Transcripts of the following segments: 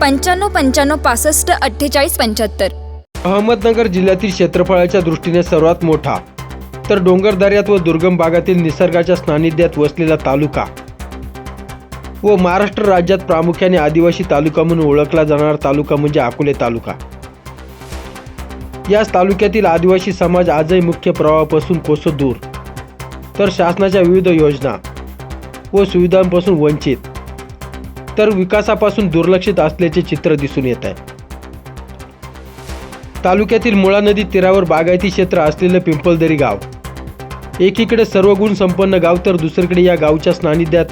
पंच्याण्णव पंच्याण्णव पासष्ट अठ्ठेचाळीस पंच्याहत्तर. अहमदनगर जिल्ह्यातील क्षेत्रफळाच्या दृष्टीने सर्वात मोठा. तर डोंगरदऱ्यात व दुर्गम भागातील निसर्गाच्या सानिध्यात वसलेला तालुका. व महाराष्ट्र राज्यात प्रामुख्याने आदिवासी तालुका म्हणून ओळखला जाणारा तालुका म्हणजे अकोले तालुका. याच तालुक्यातील आदिवासी समाज आजही मुख्य प्रवाहापासून कोसो दूर. तर शासनाच्या विविध योजना व सुविधांपासून वंचित. तर विकासापासून दुर्लक्षित असल्याचे चित्र दिसून येत आहे. तालुक्यातील मुळा नदी तीरावर बागायती क्षेत्र असलेलं पिंपलदरी गाव. एकीकडे सर्व गुण संपन्न गाव तर दुसरीकडे या गावच्या सानिध्यात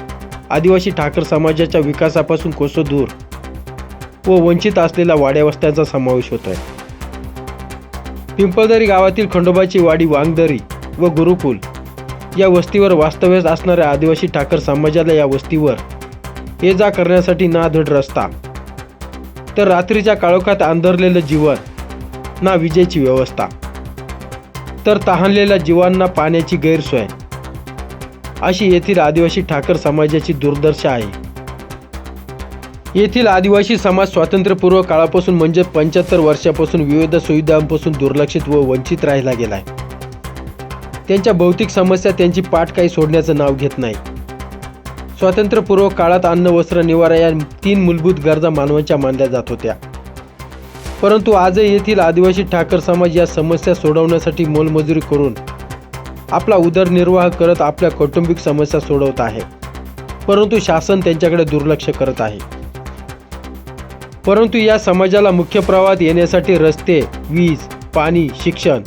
आदिवासी ठाकर समाजाच्या विकासापासून कोसो दूर व वंचित असलेल्या वाड्यावस्त्यांचा समावेश होत आहे पिंपळदरी गावातील खंडोबाची वाडी वांगदरी व गुरुकुल या वस्तीवर वास्तव्यास असणाऱ्या आदिवासी ठाकर समाजाला या वस्तीवर ये जा करण्यासाठी ना धड रस्ता. तर रात्रीच्या काळोखात अंधरलेलं जीवन ना विजेची व्यवस्था. तर तहानलेल्या जीवांना पाण्याची गैरसोय. अशी येथील आदिवासी ठाकर समाजाची दुर्दशा आहे. येथील आदिवासी समाज स्वातंत्र्यपूर्व काळापासून म्हणजे पंच्याहत्तर वर्षापासून विविध सुविधांपासून दुर्लक्षित व वंचित राहिला गेलाय. त्यांच्या भौतिक समस्या त्यांची पाठ काही सोडण्याचं नाव घेत नाही. स्वातंत्र्यपूर्व काळात अन्न वस्त्र निवारा या तीन मूलभूत गरजा मानवाच्या मानल्या जात होत्या. परंतु आजही येथील आदिवासी ठाकर समाज या समस्या सोडवण्यासाठी मोलमजुरी करून आपला उदरनिर्वाह करत आपल्या कौटुंबिक समस्या सोडवत आहे. परंतु शासन त्यांच्याकडे दुर्लक्ष करत आहे. परंतु या समाजाला मुख्य प्रवाहात येण्यासाठी रस्ते वीज पाणी शिक्षण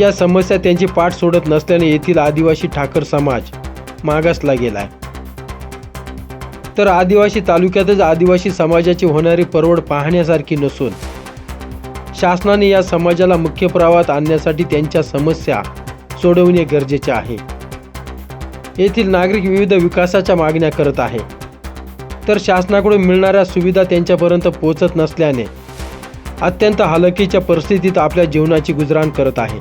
या समस्या त्यांची पाठ सोडत नसल्याने येथील आदिवासी ठाकर समाज मागासला गेला आहे तर आदिवासी तालुक्यातच आदिवासी समाजाची होणारी परवड पाहण्यासारखी नसून शासनाने या समाजाला मुख्य प्रवाहात आणण्यासाठी त्यांच्या समस्या सोडवणे गरजेचे आहे. येथील नागरिक विविध विकासाच्या मागण्या करत आहे. तर शासनाकडून मिळणाऱ्या सुविधा त्यांच्यापर्यंत पोहोचत नसल्याने अत्यंत हलकीच्या परिस्थितीत आपल्या जीवनाची गुजराण करत आहे.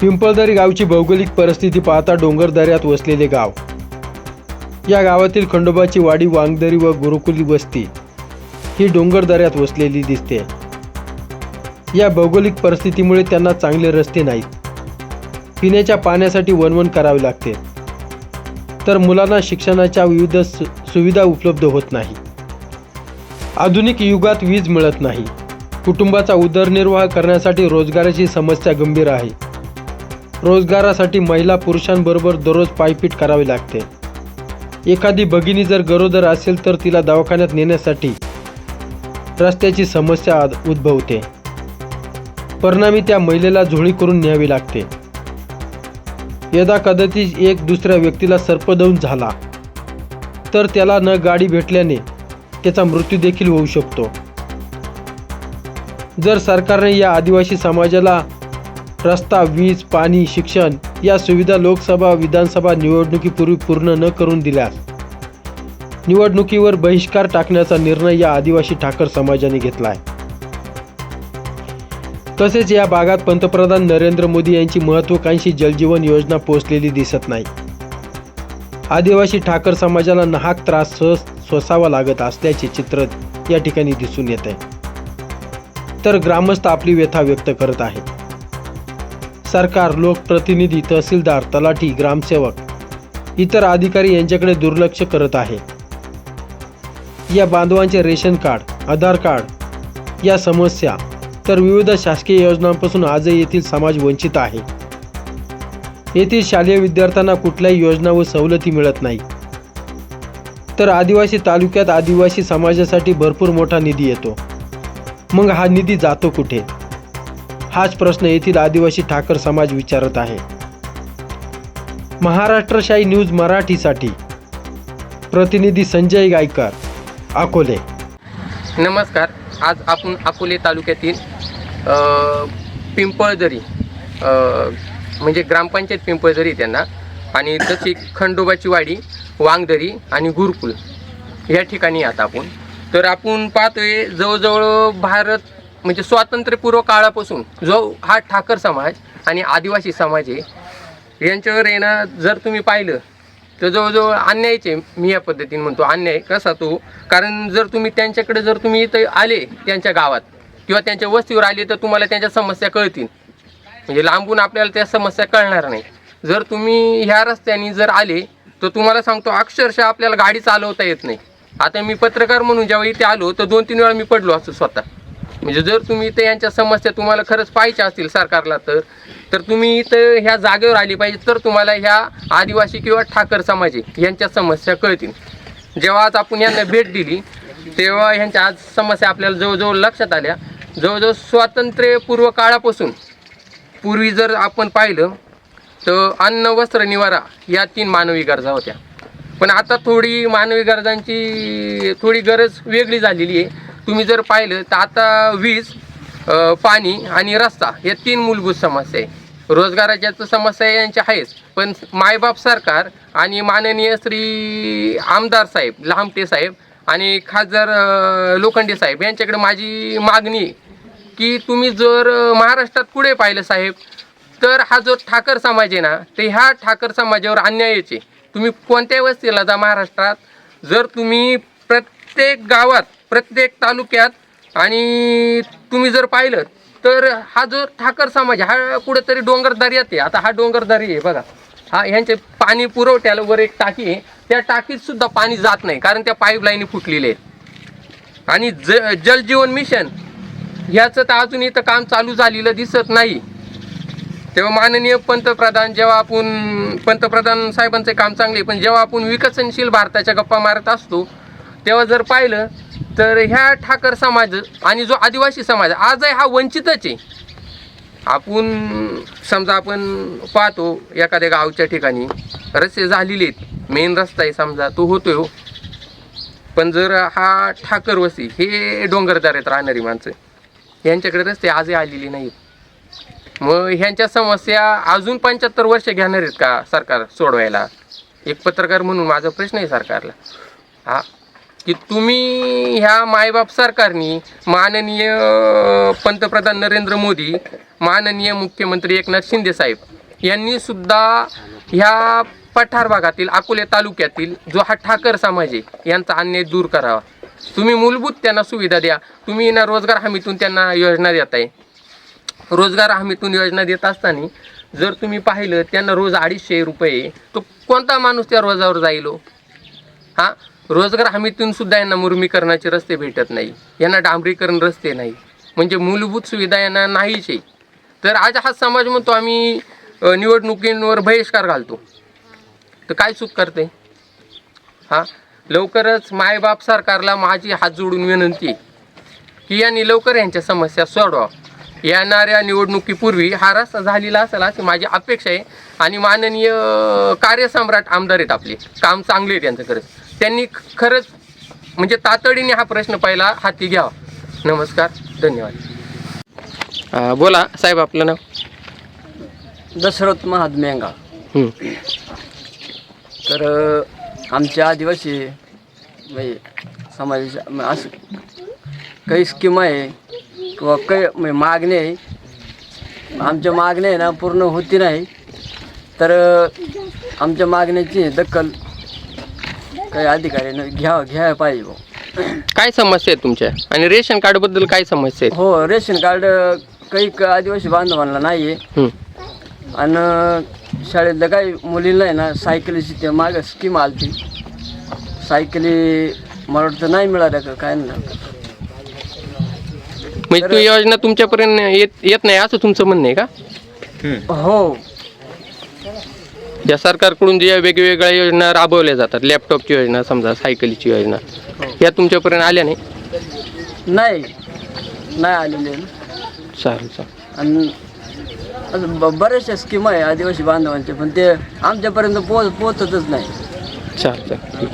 पिंपळदरी गावची भौगोलिक परिस्थिती पाहता डोंगर दऱ्यात वसलेले गाव या गावातील खंडोबाची वाडी वांगदरी व गुरुकुली वस्ती. ही डोंगरदऱ्यात वसलेली दिसते. या भौगोलिक परिस्थितीमुळे त्यांना चांगले रस्ते नाहीत. पिण्याच्या पाण्यासाठी वणवण करावे लागते. तर मुलांना शिक्षणाच्या विविध सु- सुविधा उपलब्ध होत नाही. आधुनिक युगात वीज मिळत नाही. कुटुंबाचा उदरनिर्वाह करण्यासाठी रोजगाराची समस्या गंभीर आहे. रोजगारासाठी महिला पुरुषांबरोबर दररोज पायपीट करावी लागते. एखादी भगिनी जर गरोदर असेल तर तिला दवाखान्यात नेण्यासाठी रस्त्याची समस्या उद्भवते. परिणामी त्या महिलेला झोळी करून न्यावी लागते. यदा कदाचित एक दुसऱ्या व्यक्तीला सर्पदंश झाला तर त्याला न गाडी भेटल्याने त्याचा मृत्यू देखील होऊ शकतो. जर सरकारने या आदिवासी समाजाला रस्ता वीज पाणी शिक्षण या सुविधा लोकसभा विधानसभा निवडणुकीपूर्वी पूर्ण न करून दिल्या निवडणुकीवर बहिष्कार टाकण्याचा निर्णय या आदिवासी ठाकर समाजाने घेतला आहे तसेच या भागात पंतप्रधान नरेंद्र मोदी यांची महत्वाकांक्षी जलजीवन योजना पोहोचलेली दिसत नाही. आदिवासी ठाकर समाजाला नाहक त्रास सहज सोसावा लागत असल्याचे चित्र या ठिकाणी दिसून येत. आहे तर ग्रामस्थ आपली व्यथा व्यक्त करत आहेत. सरकार लोकप्रतिनिधी तहसीलदार तलाठी ग्रामसेवक इतर अधिकारी यांच्याकडे दुर्लक्ष करत आहे. या बांधवांचे रेशन कार्ड आधार कार्ड या समस्या तर विविध शासकीय योजनांपासून आजही येथील समाज वंचित आहे. येथील शालेय विद्यार्थ्यांना कुठल्याही योजना व सवलती मिळत नाही. तर आदिवासी तालुक्यात आदिवासी समाजासाठी भरपूर मोठा निधी येतो. मग हा निधी जातो कुठे? हाच प्रश्न येथील आदिवासी ठाकर समाज विचारत आहे. महाराष्ट्रशाही न्यूज मराठीसाठी. प्रतिनिधी संजय गायकर अकोले. नमस्कार. आज आपण अकोले तालुक्यातील पिंपळदरी म्हणजे ग्रामपंचायत पिंपळदरी त्यांना. आणि तशी खंडोबाची वाडी वांगदरी आणि गुरुकुल या ठिकाणी आता आपण. तर आपण पाहतोय जवळजवळ भारत म्हणजे स्वातंत्र्यपूर्व काळापासून जो हा ठाकर समाज आणि आदिवासी समाज आहे यांच्यावर येणं जर तुम्ही पाहिलं तर जवळजवळ अन्यायचे मी या पद्धतीने म्हणतो अन्याय. कसा तो? कारण जर तुम्ही त्यांच्याकडे जर तुम्ही इथं आले त्यांच्या गावात किंवा त्यांच्या वस्तीवर आले तर तुम्हाला त्यांच्या समस्या कळतील. म्हणजे लांबून आपल्याला त्या समस्या कळणार नाही. जर तुम्ही ह्या रस्त्याने जर आले तर तुम्हाला सांगतो अक्षरशः आपल्याला गाडी चालवता येत नाही. आता मी पत्रकार म्हणून ज्यावेळी इथे आलो तर दोन तीन वेळा मी पडलो असतो स्वतः. म्हणजे जर तुम्ही इथं यांच्या समस्या तुम्हाला खरंच पाहिजे असतील सरकारला तर तर तुम्ही इथं ह्या जागेवर आली पाहिजे तर तुम्हाला ह्या आदिवासी किंवा ठाकर समाज यांच्या समस्या कळतील. जेव्हा आज आपण यांना भेट दिली तेव्हा ह्यांच्या आज समस्या आपल्याला जवळजवळ लक्षात आल्या. जवळजवळ स्वातंत्र्यपूर्व काळापासून पूर्वी जर आपण पाहिलं तर अन्न वस्त्र निवारा या तीन मानवी गरजा होत्या. पण आता थोडी मानवी गरजांची थोडी गरज वेगळी झालेली आहे. तुम्ही जर पाहिलं तर आता वीज पाणी आणि रस्ता या तीन मूलभूत समस्या आहे. रोजगाराच्या तर समस्या यांच्या आहेच पण मायबाप सरकार आणि माननीय श्री आमदार साहेब लहामटे साहेब आणि खासदार लोखंडे साहेब यांच्याकडे माझी मागणी आहे की तुम्ही जर महाराष्ट्रात पुढे पाहिलं साहेब तर हा जो ठाकर समाज आहे ना ते ह्या ठाकर समाजावर अन्यायाचे तुम्ही कोणत्याही वस्तीला जा महाराष्ट्रात जर तुम्ही प्रत्येक गावात प्रत्येक तालुक्यात आणि तुम्ही जर पाहिलं तर हा जो ठाकर समाज हा कुठेतरी डोंगर दर्यात आहे. आता हा डोंगर दरी आहे बघा. हा ह्यांचे पाणी पुरवठ्याला वर एक टाकी आहे. त्या टाकीत सुद्धा पाणी जात नाही कारण त्या पाईपलाईनी फुटलेले आहेत. आणि ज जलजीवन मिशन ह्याचं तर अजून इथं काम चालू झालेलं दिसत नाही. तेव्हा माननीय पंतप्रधान जेव्हा आपण पंतप्रधान साहेबांचे काम चांगले पण जेव्हा आपण विकसनशील भारताच्या गप्पा मारत असतो तेव्हा जर पाहिलं तर ह्या ठाकर समाज आणि जो आदिवासी समाज आजही हा वंचितच आहे. आपण समजा आपण पाहतो एखाद्या गावच्या ठिकाणी रस्ते झालेले आहेत. मेन रस्ता आहे समजा तो होतोय हो. पण जर हा ठाकर वस्ती हे डोंगरदारात राहणारी माणसं यांच्याकडे रस्ते आजही आलेले नाहीत. मग ह्यांच्या समस्या अजून पंच्याहत्तर वर्ष घेणार आहेत का सरकार सोडवायला? एक पत्रकार म्हणून माझा प्रश्न आहे सरकारला. हा की तुम्ही ह्या मायबाप सरकारनी माननीय पंतप्रधान नरेंद्र मोदी माननीय मुख्यमंत्री एकनाथ शिंदे साहेब यांनी सुद्धा ह्या पठार भागातील अकोले तालुक्यातील जो हा ठाकर समाज आहे यांचा अन्याय दूर करावा. तुम्ही मूलभूत त्यांना सुविधा द्या. तुम्ही ना रोजगार हमीतून त्यांना योजना देताय. रोजगार हमीतून योजना देत असताना जर तुम्ही पाहिलं त्यांना रोज अडीचशे रुपये तो कोणता माणूस त्या रोजावर जाईल हो? रोजगार हमीतून सुद्धा यांना मुर्मीकरणाचे रस्ते भेटत नाही. यांना डांबरीकरण रस्ते नाही. म्हणजे मूलभूत सुविधा यांना नाहीच आहे. तर आज हा समाज म्हणतो आम्ही निवडणुकींवर बहिष्कार घालतो. तर काय चूक करते? हा? लवकरच मायबाप सरकारला माझी हात जोडून विनंती आहे की यांनी लवकर यांच्या समस्या सोडवा. येणाऱ्या निवडणुकीपूर्वी हा रस्ता झालेला असेल अशी माझी अपेक्षा आहे. आणि माननीय कार्यसम्राट आमदार आहेत आपले. काम चांगले आहे त्यांचं खरंच त्यांनी खरंच म्हणजे तातडीने हा प्रश्न पहिला हाती घ्यावा. नमस्कार धन्यवाद. बोला साहेब आपलं नाव? दशरथ महात्म्यांगा हं. तर आमचे आदिवासी म्हणजे समाजाच्या असं काही स्कीम आहे किंवा काही म्हणजे मागणी आहे. आमच्या मागण्या आहे ना पूर्ण होती नाही. तर आमच्या मागण्याची दखल काही अधिकाऱ्यानं घ्या घ्यायला पाहिजे भाऊ काय समस्या आहेत तुमच्या? आणि रेशन कार्डबद्दल काय समस्या आहेत? हो रेशन कार्ड काही क- आदिवासी बांधवांना नाही आहे हं. आणि शाळेतल्या काही मुलींना आहे ना सायकलीची ते मागं स्कीम आली सायकली मला वाटतं नाही मिळाल्या का काय ना म्हणजे ती योजना तुमच्यापर्यंत येत येत नाही असं तुमचं म्हणणं आहे का? हो. ज्या सरकारकडून ज्या वेगवेगळ्या योजना राबवल्या जातात लॅपटॉपची योजना समजा सायकलीची योजना या तुमच्यापर्यंत आल्या नाही? नाही. नाही आलेले. चालेल चालेल. आणि असं ब- बऱ्याचशा स्कीम आहे आदिवासी बांधवांचे पण ते आमच्यापर्यंत पोच पोचतच नाही.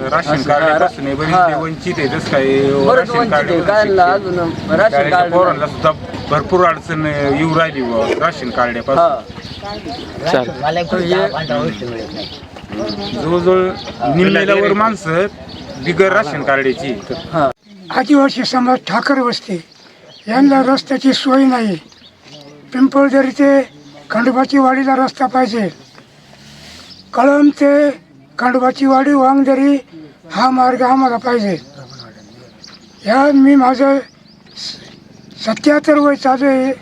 राशन कार्डपासून हे बरीच हा. ते वंचित आहे जसं बरंच राशन वंचित कार्ड आहे. काय अजून राशन कार्ड पोरांना सुद्धा भरपूर अडचण येऊ राहिली बुवा राशन कार्ड हा. पासून म्हणजे जवळजवळ निम्मेल्यावर माणसं बिगर राशन कार्डाची. हा. आदिवासी समाज ठाकर वस्ती. यांना रस्त्याची सोय नाही. पिंपळदरी ते खंडोबाची वाडीला रस्ता पाहिजे. कळंब ते खंडोबाची वाडी वांगदरी हा मार्ग आम्हाला पाहिजे. ह्या मी माझं सत्याहत्तर वय चालू आहे.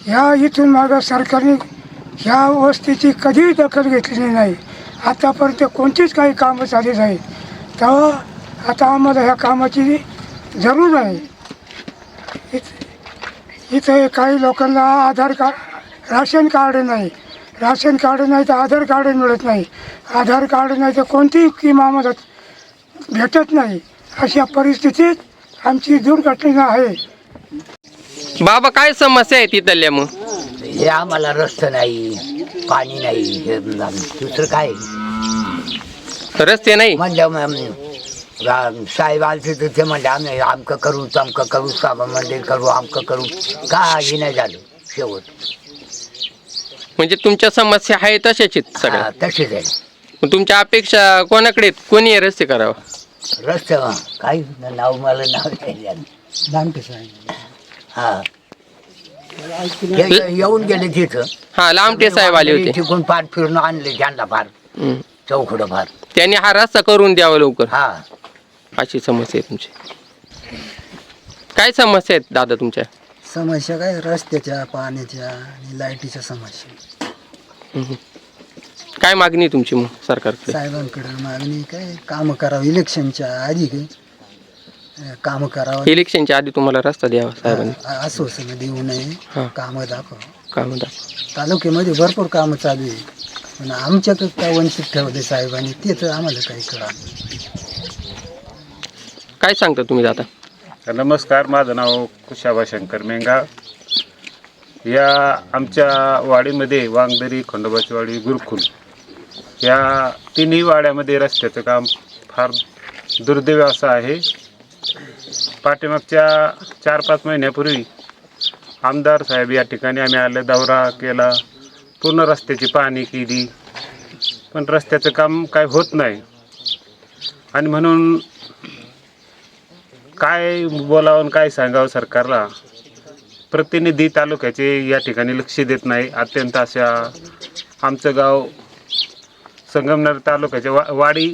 ह्या इथून मागं सरकारने ह्या वस्तीची कधीही दखल घेतलेली नाही. आतापर्यंत कोणतीच काही कामं झाली नाही तेव्हा आता आम्हाला ह्या कामाची जरूर आहे. इथ- इथे काही लोकांना आधार कार्ड राशन कार्ड नाही. राशन कार्ड नाही तर आधार कार्ड मिळत नाही. आधार कार्ड नाही तर कोणतीही स्कीम आम्हाला भेटत नाही. अशा परिस्थितीत आमची दुर्घटना आहे. बाबा काय समस्या आहे तिथल्या मग? हे आम्हाला रस्ता नाही पाणी नाही हे दुसरं काय? रस्ते नाही? म्हणजे साहेब आलते तर ते म्हणले आम्ही आमकं करू तमकं करू साबा मंदिर करू आमकं करू. काही नाही झालं शेवट. म्हणजे तुमच्या समस्या आहे तशाच आहेत सगळ्या? हा, तसेच आहे मग तुमच्या अपेक्षा कोणाकडे आहेत? कोणी हे रस्ते करावं? रस्ते काही नाव मला नाव नाही हा. येऊन गेले तिथं. हा लांबटे साहेब आले होते. तिकून पार फिरून आणले त्यांना फार हम्म. चौकडं फार त्यांनी हा रस्ता करून द्यावा लवकर. हा. अशी समस्या आहे तुमची. काय समस्या आहेत दादा तुमच्या? समस्या काय? रस्त्याच्या पाण्याच्या आणि लाईटीच्या समस्या. काय मागणी आहे तुमची मग सरकारकडे? साहेबांकडे मागणी काय? कामं करावं इलेक्शनच्या आधी काय? कामं करावं. इलेक्शनच्या आधी तुम्हाला रस्ता द्यावा साहेबांनी. आश्वासनं देऊ हा. नये कामं दाखव. काय म्हणता तालुक्यामध्ये भरपूर कामं चालू आहे. पण आमच्याकडे काय वंचित ठेवले साहेबांनी ते तर आम्हाला काही कळा काय सांगता तुम्ही दादा? नमस्कार माझं नाव कुशाबा शंकर मेंगा. या आमच्या वाडीमध्ये वांगदरी खंडोबाची वाडी गुरुकुल या तिन्ही वाड्यामध्ये रस्त्याचं काम फार दुर्दैव असं आहे. पाठीमागच्या चार पाच महिन्यापूर्वी आमदार साहेब या ठिकाणी आम्ही आले दौरा केला पूर्ण रस्त्याची पाहणी केली. पण रस्त्याचं काम काय होत नाही. आणि म्हणून काय बोलावं आणि काय सांगावं सरकारला प्रतिनिधी तालुक्याचे या ठिकाणी लक्ष देत नाही. अत्यंत अशा आमचं गाव संगमनेर तालुक्याच्या वा वाडी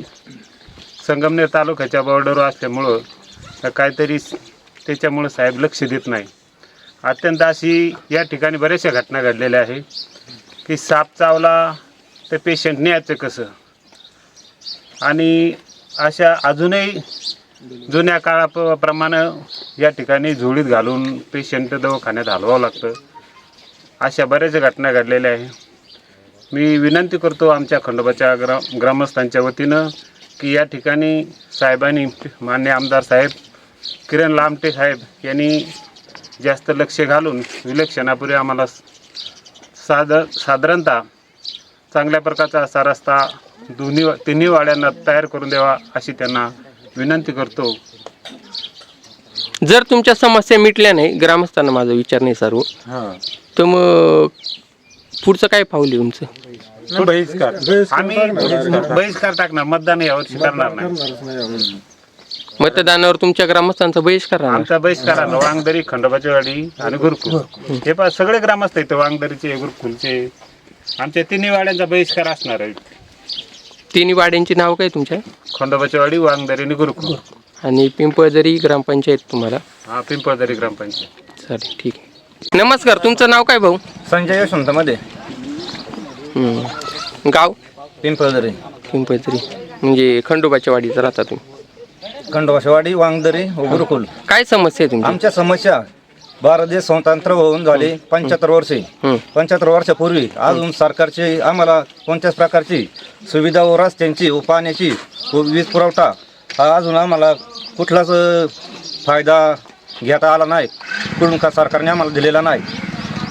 संगमनेर तालुक्याच्या बॉर्डरवर असल्यामुळं तर काहीतरी त्याच्यामुळं साहेब लक्ष देत नाही. अत्यंत अशी या ठिकाणी बऱ्याचशा घटना घडलेल्या आहे की साप चावला तर पेशंट न्यायचं कसं? आणि अशा अजूनही जुन्या काळाप्रमाणे या ठिकाणी झोळीत घालून पेशंट दवाखान्यात हलवावं लागतं. अशा बऱ्याच घटना घडलेल्या आहे. मी विनंती करतो आमच्या खंडोबाच्या ग्रा ग्रामस्थांच्या वतीनं की या ठिकाणी साहेबांनी मान्य आमदार साहेब किरण लामटे साहेब यांनी जास्त लक्ष घालून विलक्षणापूर्वी आम्हाला साध साधारणतः चांगल्या प्रकारचा असा रस्ता दोन्ही तिन्ही वाड्यांना तयार करून द्यावा अशी त्यांना विनंती करतो. जर तुमच्या समस्या मिटल्या नाही ग्रामस्थांना माझा विचार नाही सर्व तर मग पुढचं काय पाऊल आहे तुमचं? बहिष्कार. आम्ही बहिष्कार टाकणार मतदान यावर्षी करणार नाही. मतदानावर तुमच्या ग्रामस्थांचा बहिष्कार राहणार. आमचा बहिष्कार आहे वांगदरी खंडोबाची वाडी आणि गुरुकुल. हे पा सगळे ग्रामस्थ इथं वांगदरीचे गुरुकुलचे. आमच्या तिन्ही वाड्यांचा बहिष्कार असणार आहे. तिन्ही वाड्यांची नाव काय तुमच्या? खंडोबाची वाडी वांगदरी आणि गुरुकुल. आणि पिंपळदरी ग्रामपंचायत तुम्हाला? हा पिंपळदरी ग्रामपंचायत. चालेल ठीक आहे. नमस्कार तुमचं नाव काय भाऊ? संजय यशवंतमध्ये हम्म. गाव? पिंपळदरी पिंपळदरी म्हणजे खंडोबाच्या वाडीचं राहता तुम्ही. खंडोबाशवाडी वांगदरी व गुरुकुल काय समस्या आहे तुमची? आमच्या समस्या भारत देश स्वतंत्र होऊन झाले पंच्याहत्तर वर्षे. पंच्याहत्तर वर्षापूर्वी अजून सरकारची आम्हाला कोणत्याच प्रकारची सुविधा व रस्त्यांची व पाण्याची व वीज पुरवठा हा अजून आम्हाला कुठलाच अ, फायदा घेता आला नाही. कुठून का सरकारने आम्हाला दिलेला नाही.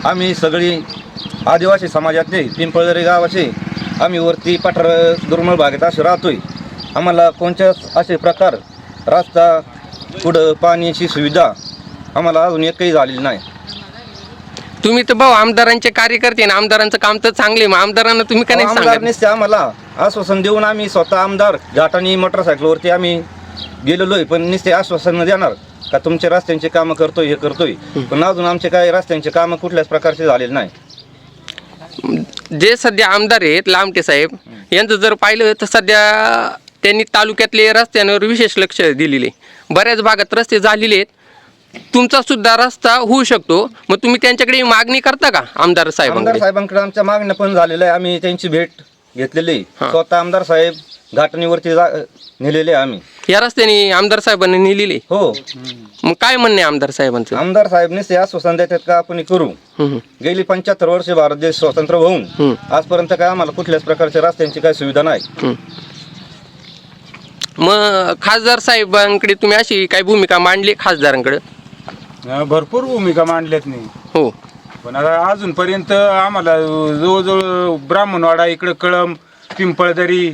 आम्ही सगळी आदिवासी समाजातले पिंपळदरी गावाचे आम्ही वरती पठार दुर्मिळ भागात असे राहतोय. आम्हाला कोणत्याच असे प्रकार रस्ता कुठं पाण्याची सुविधा आम्हाला अजून एकही झालेली नाही. तुम्ही तर भाऊ आमदारांचे कार्यकर्ते ना आमदारांचं काम तर चांगले मग आमदारांना तुम्ही का नाही आमदार सांगत? निसते आम्हाला. आश्वासन देऊन आम्ही स्वतः आमदार घाटानी मोटरसायकलवरती आम्ही गेलेलो आहे पण निसते आश्वासन देणार का तुमचे रस्त्यांचे कामं करतोय हे करतोय. पण अजून आमचे काही रस्त्यांचे कामं कुठल्याच प्रकारचे झालेले नाही. जे सध्या आमदार आहेत लामटे साहेब यांचं जर पाहिलं तर सध्या त्यांनी तालुक्यातले रस्त्यांवर विशेष लक्ष दिलेले. बऱ्याच भागात रस्ते झालेले आहेत. तुमचा सुद्धा रस्ता होऊ शकतो. मग तुम्ही त्यांच्याकडे मागणी करता का आमदार आमदार साहेबांकडे साहेबांकडे आमच्या मागण्या पण झालेल्या आहे. आम्ही त्यांची भेट घेतलेली. हा. स्वतः आमदार साहेब घाटणीवरती जा नेलेले आम्ही. या रस्त्याने आमदार साहेबांनी नेलेले? हो. मग काय म्हणणे आमदार साहेबांचं? आमदार साहेब निसते आश्वासन देतात का आपण करू? हम्म, गेली पंच्याहत्तर वर्ष भारत देश स्वतंत्र होऊन हम्म. आजपर्यंत काय आम्हाला कुठल्याच प्रकारच्या रस्त्यांची काही सुविधा नाही. हम्म. मग खासदार साहेबांकडे तुम्ही अशी काय भूमिका मांडली खासदारांकडे? अं, भरपूर भूमिका मांडल्यात नाही हो. पण आता अजूनपर्यंत आम्हाला जवळजवळ ब्राह्मणवाडा इकडं कळम पिंपळदरी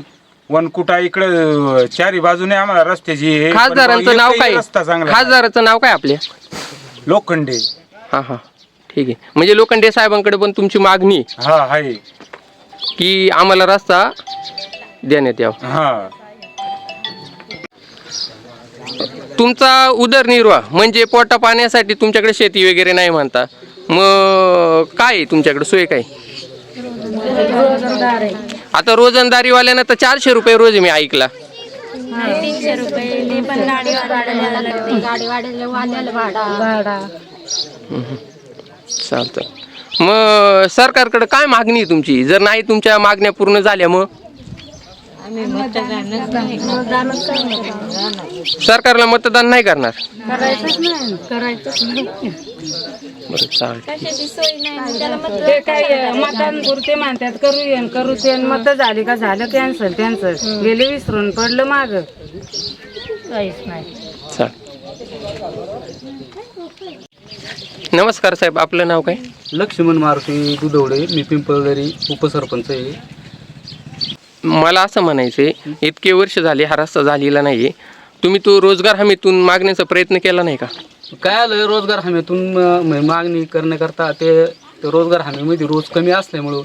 वनकुटा इकडं चारी बाजूने आम्हाला रस्त्याची हे, पण खासदारांचं नाव काय? रस्ता चांगला खासदाराचं नाव काय आपल्या नाही. लोखंडे. हा हा. ठीक आहे. म्हणजे लोखंडे साहेबांकडे पण तुमची मागणी? आहे हा आहे. की आम्हाला रस्ता देण्यात यावा. हा. तुमचा उदरनिर्वाह म्हणजे पोटा पाण्यासाठी तुमच्याकडे शेती वगैरे नाही म्हणता. मग काय आहे तुमच्याकडे? सोय काय? आता रोजंदारीवाल्यानं तर चारशे रुपये रोज मी ऐकला. तीनशे रुपये ते पण गाडी वाढायला लागते गाडी वाढायला भाडा चालतं मग सरकारकडे काय मागणी आहे तुमची? जर नाही तुमच्या मागण्या पूर्ण झाल्या मग आम्ही मतदानच नाही मतदानच करणार सरकारला मतदान नाही करणार. करायचंच नाही. करायचंच नाही. बरं चालतं कशाची सोय नाही? त्याला ते काय मतदान पुरते म्हणतात करू येन करू ते मत झाली का झालं कॅन्सल त्यांचं गेले विसरून पडलं माग. काहीच नाही. नमस्कार साहेब आपलं नाव काय? लक्ष्मण मारुती दुधवडे मी पिंपळदरी उपसरपंच आहे. मला असं म्हणायचंय इतके वर्ष झाले हा रस्ता झालेला नाहीये. तुम्ही तो रोजगार हमीतून मागण्याचा प्रयत्न केला नाही का? काय आलं रोजगार हमीतून अं, मागणी करण्याकरता ते ते रोजगार हमीमध्ये रोज कमी असल्यामुळं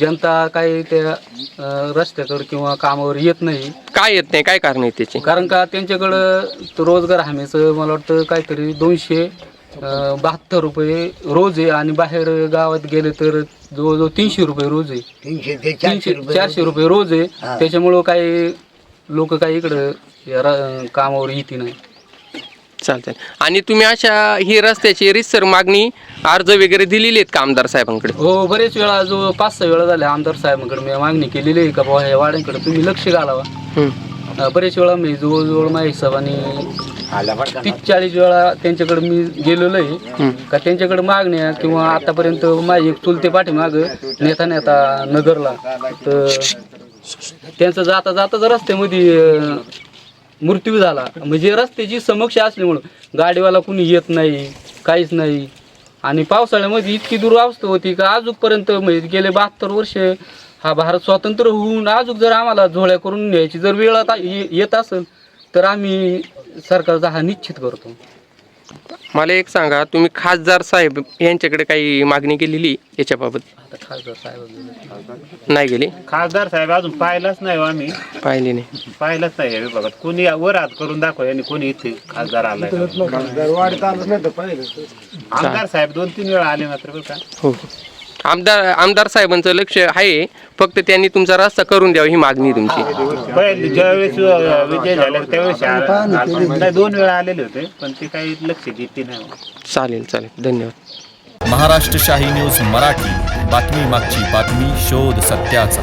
जनता काही त्या अं, रस्त्याकडे किंवा कामावर येत नाही. काय येत नाही? काय कारण आहे त्याची? कारण का त्यांच्याकडं तो रोजगार हमीचं मला वाटतं काहीतरी दोनशे बहात्तर रुपये रोज आहे आणि बाहेर गावात गेले तर जवळजवळ तीनशे रुपये रोज आहे. तीनशे ते चारशे तीनशे रुपये चारशे रुपये रोज आहे. त्याच्यामुळं काही लोक काही इकडं या रा- कामावर येते नाही. चालतंय. आणि तुम्ही अशा ही रस्त्याची रितसर मागणी अर्ज वगैरे दिलेली आहेत का आमदार साहेबांकडे? हो बरेच वेळा जो पाच सहा वेळा झाल्या आमदार साहेबांकडे मी मागणी केलेली आहे का बाबा ह्या वाड्यांकडे तुम्ही लक्ष घालावा. हम्म. अं, बरेच वेळा मी जवळजवळ माझ्या हिशोबाने तीस चाळीस वेळा त्यांच्याकडे मी गेलेलो आहे. का त्यांच्याकडे मागण्या किंवा आतापर्यंत माझी एक चुलते पाठीमाग नेता नेता नगरला. तर त्यांचं जाता जाताच रस्त्यामध्ये अं, मृत्यू झाला. म्हणजे रस्त्याची समक्ष असल्यामुळं गाडीवाला कुणी येत नाही काहीच नाही. आणि पावसाळ्यामध्ये इतकी दुरावस्था होती का आजूकपर्यंत म्हणजे गेले बहात्तर वर्ष हा भारत स्वतंत्र होऊन अजून जर आम्हाला झोळ्या करून न्यायची जर वेळ आता ये- येत असेल तर आम्ही सरकारचा हा निश्चित करतो. मला एक सांगा तुम्ही खासदार साहेब यांच्याकडे काही मागणी केलेली याच्याबाबत? आता खासदार साहेब नाही गेली? खासदार साहेब अजून पाहिलाच नाही हो आम्ही. पाहिली नाही. पाहिलंच नाही या विभागात कोणी वर हात करून दाखवा यांनी कोणी इथे खासदार आलाय. आमदार साहेब दोन तीन वेळा आले मात्र बरं का? हो. आमदार आमदार साहेबांचं लक्ष आहे फक्त त्यांनी तुमचा रस्ता करून द्यावा ही मागणी आहे तुमची. ज्यावेळेस अं, विजय झाले त्यावेळेस नाही, दोन वेळा आलेले होते पण ते काही लक्ष देते नाही चालेल चालेल. धन्यवाद. महाराष्ट्र शाही न्यूज मराठी. बातमी मागची बातमी शोध सत्याचा.